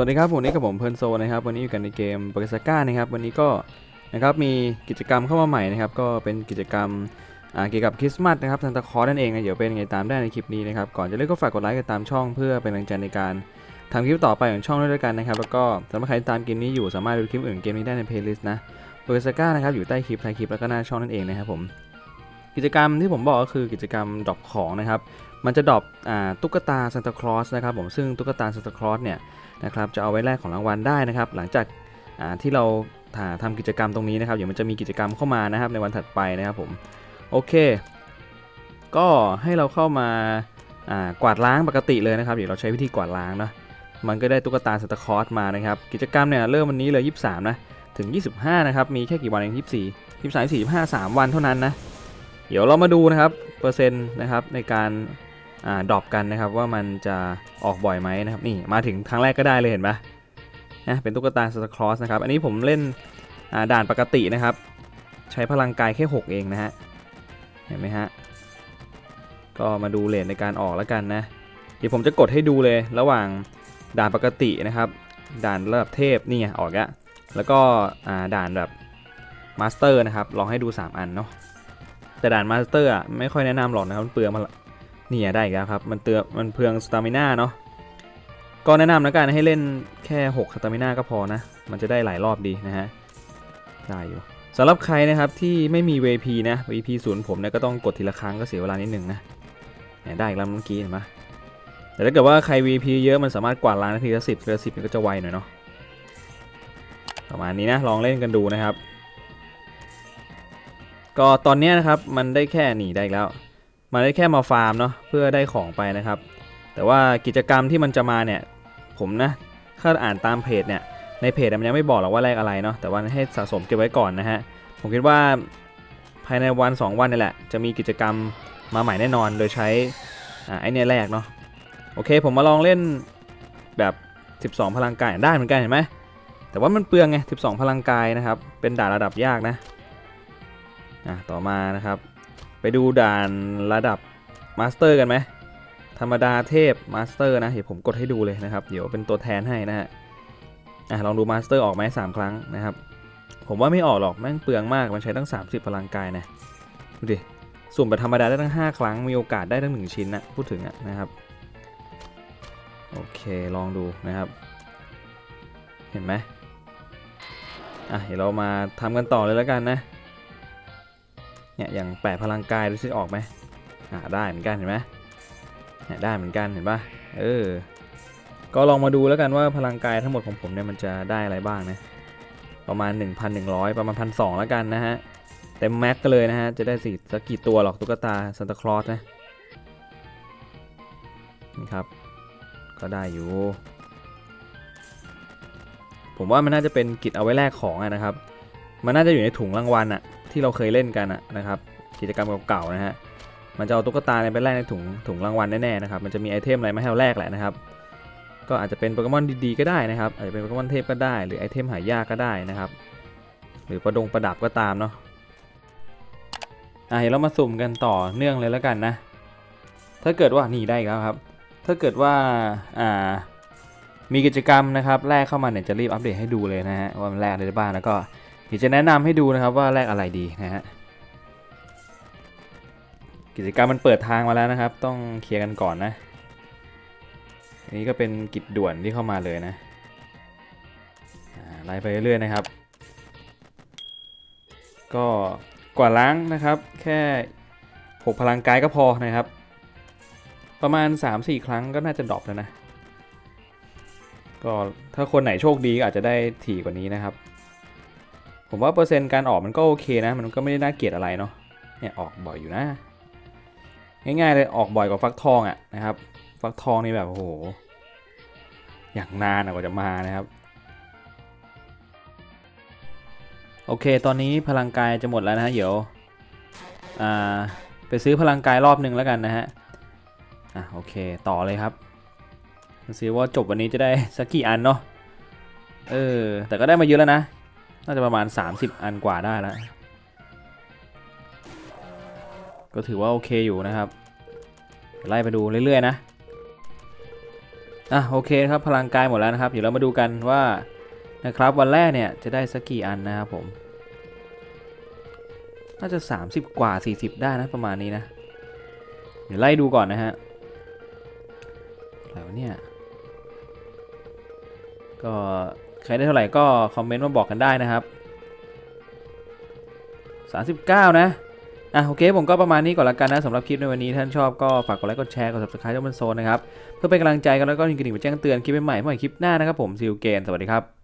สวัสดีครับผมนี่กับผมเพลิร์นโซนะครับวันนี้อยู่กันในเกมบริสก้านะครับวันนี้ก็นะครับมีกิจกรรมเข้ามาใหม่นะครับก็เป็นกิจกรรมเกี่ยวกับคริสต์มาสนะครับซันตาคลอสนั่นเองนะเดี๋ยวเป็นไงตามได้ในคลิปนี้นะครับก่อนจะเล่นก็ฝากกดไลค์กดตามช่องเพื่อเป็นกำลังใจในการทำคลิปต่อไปของช่องด้วยกันนะครับแล้วก็สำหรับใครที่ตามเกมนี้อยู่สามารถดูคลิปอื่นเกมนี้ได้ในเพลย์ลิสต์นะบริสก้านะครับอยู่ใต้คลิปท้ายคลิปแล้วก็หน้าช่องนั่นเองนะครับผม กิจกรรมที่ผมบอกก็คือกิจกรรมดรอปของนะครับ มันจะดรอปตุ๊กตาซันตาคลอสนะครับผมซึ่งตุ๊กตาซันตาคลอสเนี่ยนะครับจะเอาไว้แลกของรางวัลได้นะครับ หลังจากาที่เราถ่าทำกิจกรรมตรงนี้นะครับเดี๋ยวมันจะมีกิจกรรมเข้ามานะครับในวันถัดไปนะครับผมโอเค ก็ให้เราเข้ามาากวาดล้างปกติเลยนะครับเดี๋ยวเราใช้วิธีกวาดล้างเนาะมันก็ได้ตุ๊กตาสตาคลอสมานะครับกิจกรรมเนี่ยเริ่มวันนี้เลย 23 นะ ถึง 25 นะครับ มีแค่กี่วันเอง24 23 45 3 วันเท่านั้นนะ เดี๋ยวเรามาดูนะครับเปอร์เซ็นต์นะครับในการอ่าดรอปกันนะครับว่ามันจะออกบ่อยไหมนะครับนี่มาถึงครั้งแรกก็ได้เลยเห็นปะนะเป็นตุ๊กตาสตาคลอสนะครับอันนี้ผมเล่นอ่าด่านปกตินะครับ ใช้พลังกายแค่ 6 เองนะฮะเห็นไหมฮะก็มาดูเลทในการออกแล้วกันนะเดี๋ยวผมจะกดให้ดูเลยระหว่างด่านปกตินะครับด่านระดับเทพนี่ไงออกแล้วแล้วก็ด่านแบบมาสเตอร์นะครับลองให้ดู 3 อันเนาะ แต่ด่านมาสเตอร์อะไม่ค่อยแนะนำหรอกนะครับมันเปลืองมานี่อะได้อีกแล้วครับมันเตือมันเพืองสตามิน่าเนาะก็แนะนำนะการให้เล่นแค่6สตามิน่าก็พอนะมันจะได้หลายรอบดีนะฮะได้อยู่สำหรับใครนะครับที่ไม่มี VP นะ VP ศูนย์ผมเนี่ยก็ต้องกดทีละครั้งก็เสียเวลานิดหนึ่งนะเนี่ยได้อีกแล้วเมื่อกี้เห็นไหมแต่ถ้าเกิดว่าใคร VP เยอะมันสามารถกวาดล้างนาทีละสิบทีละสิบมันก็จะไวหน่อยเนาะประมาณนี้นะลองเล่นกันดูนะครับ ก็ตอนนี้นะครับมันได้แค่หนีได้แล้ว มันได้แค่มาฟาร์มเนาะเพื่อได้ของไปนะครับ แต่ว่ากิจกรรมที่มันจะมาเนี่ยผมนะถ้าอ่านตามเพจเนี่ยในเพจมันยังไม่บอกหรอกว่าแลกอะไรเนาะแต่ว่าให้สะสมเก็บไว้ก่อนนะฮะผมคิดว่าภายในวัน 2 วันนี่แหละ จะมีกิจกรรมมาใหม่แน่นอนโดยใช้อไอเนี่ยแรกเนาะโอเค ผมมาลองเล่นแบบ 12 พลังกายได้เหมือนกันเห็นไหมแต่ว่ามันเปลืองไง 12 พลังกายนะครับ เป็นด่านระดับยากนะ อะต่อมานะครับ ไปดูด่านระดับมาสเตอร์กันไหมธรรมดาเทพมาสเตอร์นะเดี๋ยวผมกดให้ดูเลยนะครับ เดี๋ยวเป็นตัวแทนให้นะฮะอะลองดูมาสเตอร์ออกไหมสามครั้งนะครับ ผมว่าไม่ออกหรอกแม่งเปลืองมากมันใช้ตั้ง 30 พลังกายนะดูดิสุ่มแบบธรรมดาได้ตั้ง 5 ครั้งมีโอกาสได้ตั้ง 1 ชิ้นนะพูดถึงอะนะครับโอเคลองดูนะครับ เห็นไหมอะเดี๋ยวเรามาทำกันต่อเลยแล้วกันนะ เนี่ยอย่างแปะพลังกายดูสิออกไหมอ่าได้เหมือนกันเห็นไหมเนี่ยได้เหมือนกันเห็นปะเออ ก็ลองมาดูแล้วกันว่าพลังกายทั้งหมดของผมเนี่ยมันจะได้อะไรบ้างนะ ประมาณ 1,100 ประมาณ1,200แล้วกันนะฮะ เต็มแม็กก็เลยนะฮะ จะได้สิสักกี่ตัวหรอกตุ๊กตาซันตาคลอสนะ นี่ครับ ก็ได้อยู่ ผมว่ามันน่าจะเป็นกิจเอาไว้แลกของอะนะครับ มันน่าจะอยู่ในถุงรางวัลอะ ที่เราเคยเล่นกันนะครับกิจกรรมเก่าๆนะฮะมันจะเอาตุ๊กตาเนี่ยไปแลกในถุงถุงรางวัลแน่ๆนะครับมันจะมีไอเทมอะไรมาให้เราแลกแหละนะครับก็อาจจะเป็นโปเกมอนดีๆก็ได้นะครับอาจจะเป็นโปเกมอนเทพก็ได้หรือไอเทมหายากก็ได้นะครับหรือประดงประดับก็ตามเนาะอะเดี๋ยวเรามาสุ่มกันต่อเนื่องเลยแล้วกันนะ ถ้าเกิดว่านี่ได้แล้วครับ ถ้าเกิดว่าอ่ามีกิจกรรมนะครับแรกเข้ามาเนี่ยจะรีบอัปเดตให้ดูเลยนะฮะว่ามันแรกอะไรได้บ้างแล้วก็ เดี๋ยวจะแนะนำให้ดูนะครับว่าแลกอะไรดีนะฮะกิจกรรมมันเปิดทางมาแล้วนะครับ ต้องเคลียร์กันก่อนนะอันนี้ก็เป็นกิจด่วนที่เข้ามาเลยนะไล่ไปเรื่อยๆนะครับ ก็กว่าล้างนะครับ แค่ 6 พลังกายก็พอนะครับ ประมาณ 3-4 ครั้งก็น่าจะดรอปแล้วนะ ก็ถ้าคนไหนโชคดีก็อาจจะได้ถี่กว่านี้นะครับ ผมว่าเปอร์เซ็นต์การออกมันก็โอเคนะ มันก็ไม่ได้น่าเกลียดอะไรเนาะเนี่ยออกบ่อยอยู่นะ ง่ายๆเลยออกบ่อยกว่าฟักทองอะ่ะนะครับ ฟักทองนี่แบบโอ้โหอย่างนานกว่าจะมานะครับ โอเค ตอนนี้พลังกายจะหมดแล้วนะฮะเดี๋ยวไปซื้อพลังกายรอบหนึ่งแล้วกันนะฮะอะโอเคต่อเลยครับดูซิว่าจบวันนี้จะได้สักกี่อันเนาะเออแต่ก็ได้มาเยอะแล้วนะ น่าจะประมาณ 30 อันกว่าได้แล้ว ก็ถือว่าโอเคอยู่นะครับไล่ไปดูเรื่อยๆนะอะโอเคครับพลังกายหมดแล้วนะครับ เดี๋ยวเรามาดูกันว่านะครับวันแรกเนี่ยจะได้สักกี่อันนะครับผม น่าจะ 30 กว่า 40 ได้นะประมาณนี้นะ เดี๋ยวไล่ดูก่อนนะฮะอะไรวเนี่ยก็ ใครได้เท่าไหร่ก็คอมเมนต์มาบอกกันได้นะครับ 39 นะ อะโอเคผมก็ประมาณนี้ก่อนละกันนะสำหรับคลิปในวันนี้ท่านชอบก็ฝากกดไลค์กดแชร์กด subscribe ช่องมันโซนนะครับ เพื่อเป็นกำลังใจกันแล้วก็ยิงกระดิ่งไปแจ้งเตือนคลิปใหม่ๆเมื่อไหร่คลิปหน้านะครับผมซิลเกนสวัสดีครับ